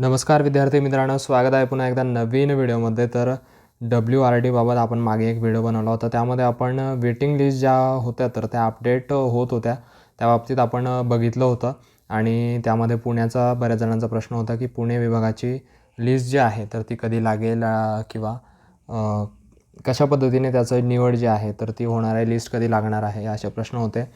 नमस्कार विद्यार्थी मित्रांनो स्वागत आहे पुन्हा एकदा नवीन व्हिडिओमध्ये. तर डब्ल्यू आर डीबाबत आपण मागे एक व्हिडिओ बनवला होता. त्यामध्ये आपण वेटिंग लिस्ट ज्या होत्या तर त्या अपडेट होत होत्या. त्या बाबतीत आपण बघितलं होतं. आणि त्यामध्ये पुण्याचा बऱ्याच जणांचा प्रश्न होता की पुणे विभागाची लिस्ट जी आहे तर ती कधी लागेल किंवा कशा पद्धतीने त्याचं निवड जी आहे तर ती होणार आहे लिस्ट कधी लागणार आहे असे प्रश्न होते.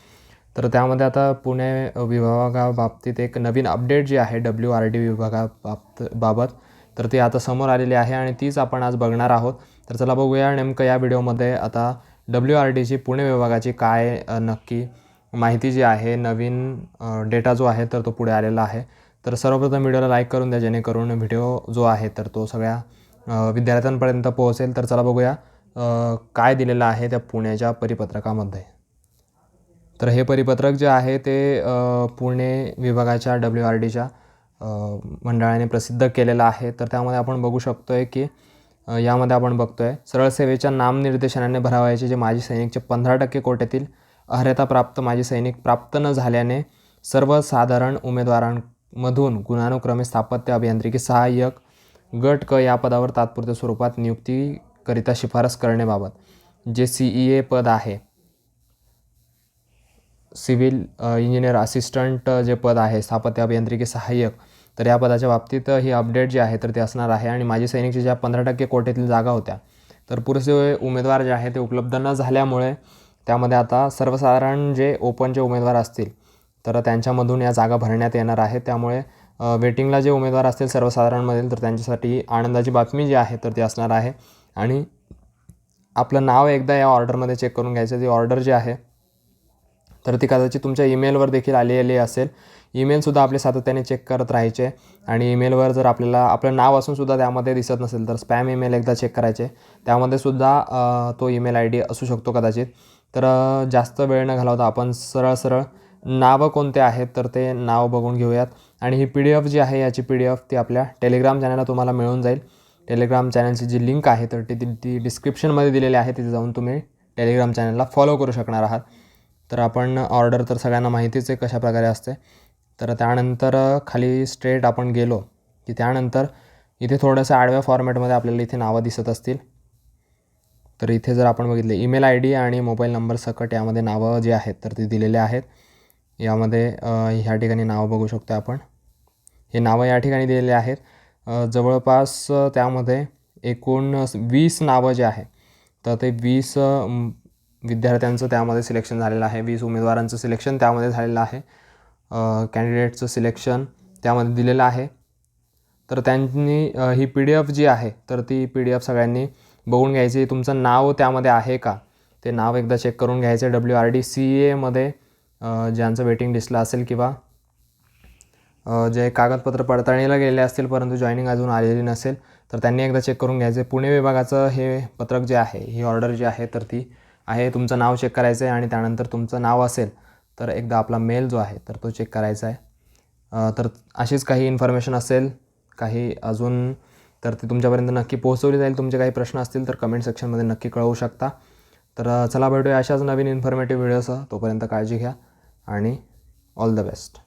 तर त्यामध्ये आता पुणे विभागाबाबतीत एक नवीन अपडेट जी आहे डब्ल्यू आर डी विभागाबाबत बाबत तर ती आता समोर आलेली आहे आणि तीच आपण आज बघणार आहोत. तर चला बघूया नेमकं या व्हिडिओमध्ये आता डब्ल्यू आर डीची पुणे विभागाची काय नक्की माहिती जी आहे नवीन डेटा जो आहे तर तो पुढे आलेला आहे. तर सर्वप्रथम व्हिडिओला लाईक करून द्या जेणेकरून व्हिडिओ जो आहे तर तो सगळ्या विद्यार्थ्यांपर्यंत पोहोचेल. तर चला बघूया काय दिलेलं आहे त्या पुण्याच्या परिपत्रकामध्ये. तर हे परिपत्रक जे आहे ते पुणे विभागाच्या डब्ल्यू आर डीच्या मंडळाने प्रसिद्ध केलेलं आहे. तर त्यामध्ये आपण बघू शकतो आहे की यामध्ये आपण बघतो आहे सरळ सेवेच्या नामनिर्देशनाने भरावयाचे जे माजी सैनिकचे पंधरा टक्के कोट्यातील अर्हता प्राप्त माजी सैनिक प्राप्त न झाल्याने सर्वसाधारण उमेदवारांमधून गुणानुक्रमे स्थापत्य अभियांत्रिकी सहाय्यक गट क या पदावर तात्पुरत्या स्वरूपात नियुक्तीकरिता शिफारस करण्याबाबत जे सी ई ए पद आहे. सिव्हिल इंजिनियर असिस्टंट जे पद आहे स्थापत्य अभियांत्रिकी सहाय्यक तर या पदाच्या बाबतीत ही अपडेट जी आहे तर ते असणार आहे. आणि माजी सैनिकच्या ज्या पंधरा टक्के कोटेतील जागा होत्या तर पुरेसे उमेदवार जे आहे ते उपलब्ध न झाल्यामुळे त्यामध्ये आता सर्वसाधारण जे ओपनचे उमेदवार असतील तर त्यांच्यामधून या जागा भरण्यात येणार आहेत. त्यामुळे वेटिंगला जे उमेदवार असतील सर्वसाधारणमधील तर त्यांच्यासाठी आनंदाची बातमी जी आहे तर ती असणार आहे. आणि आपलं नाव एकदा या ऑर्डरमध्ये चेक करून घ्यायचं ती ऑर्डर जी आहे तर ती कदाचित तुमच्या ईमेलवर देखील आलेली असेल. ईमेलसुद्धा आपले सातत्याने चेक करत राहायचे आणि ईमेलवर जर आपल्याला आपलं नाव असूनसुद्धा त्यामध्ये दिसत नसेल तर स्पॅम ईमेल एकदा चेक करायचे. त्यामध्ये सुद्धा तो ईमेल आय डी असू शकतो कदाचित. तर जास्त वेळ न घालवता आपण सरळ सरळ नावं कोणते आहेत तर ते नाव बघून घेऊयात. आणि ही पी डी एफ जी आहे याची पी डी एफ ती आपल्या टेलिग्राम चॅनलला तुम्हाला मिळून जाईल. टेलिग्राम चॅनलची जी लिंक आहे तर ती- ती डिस्क्रिप्शनमध्ये दिलेली आहे तिथे जाऊन तुम्ही टेलिग्राम चॅनलला फॉलो करू शकणार आहात. तर आपण ऑर्डर तर सगळ्यांना माहितीच आहे कशा प्रकारे असते. तर त्यानंतर खाली स्ट्रेट आपण गेलो की त्यानंतर इथे थोडंसं आडव्या फॉर्मॅटमध्ये आपल्याला इथे नावं दिसत असतील. तर इथे जर आपण बघितले ईमेल आय डी आणि मोबाईल नंबर सकट यामध्ये नावं जी आहेत तर ती दिलेले आहेत. यामध्ये ह्या ठिकाणी नावं बघू शकतो आपण. हे नावं या ठिकाणी दिलेले आहेत. जवळपास त्यामध्ये एकूण वीस नावं जे आहे तर ते वीस विद्यार्थ्यांचं त्यामध्ये सिलेक्शन झालेलं आहे. वीस उमेदवारांचं सिलेक्शन त्यामध्ये झालेलं आहे. कॅन्डिडेटचं सिलेक्शन त्यामध्ये दिलेलं आहे. तर त्यांनी ही पी डी एफ जी आहे तर ती पी डी एफ सगळ्यांनी बघून घ्यायची. तुमचं नाव त्यामध्ये आहे का? ते नाव एकदा चेक करून घ्यायचं. डब्ल्यू आर डी सी एमध्ये ज्यांचं वेटिंग लिस्टला असेल किंवा जे कागदपत्र पडताळणीला गेलेले असतील परंतु जॉईनिंग अजून आलेली नसेल तर त्यांनी एकदा चेक करून घ्यायचे. पुणे विभागाचं हे पत्रक जे आहे ही ऑर्डर जी आहे तर ती आहे तुमचं नाव चेक करायचं आहे आणि त्यानंतर तुमचं नाव असेल तर एकदा आपला मेल जो आहे तर तो चेक करायचा आहे. तर अशीच काही इन्फॉर्मेशन असेल काही अजून तर ती तुमच्यापर्यंत नक्की पोहोचवली जाईल. तुमचे काही प्रश्न असतील तर कमेंट सेक्शनमध्ये नक्की कळवू शकता. तर चला भेटूया अशाच नवीन इन्फॉर्मेटिव्ह व्हिडिओसह तोपर्यंत काळजी घ्या आणि ऑल द बेस्ट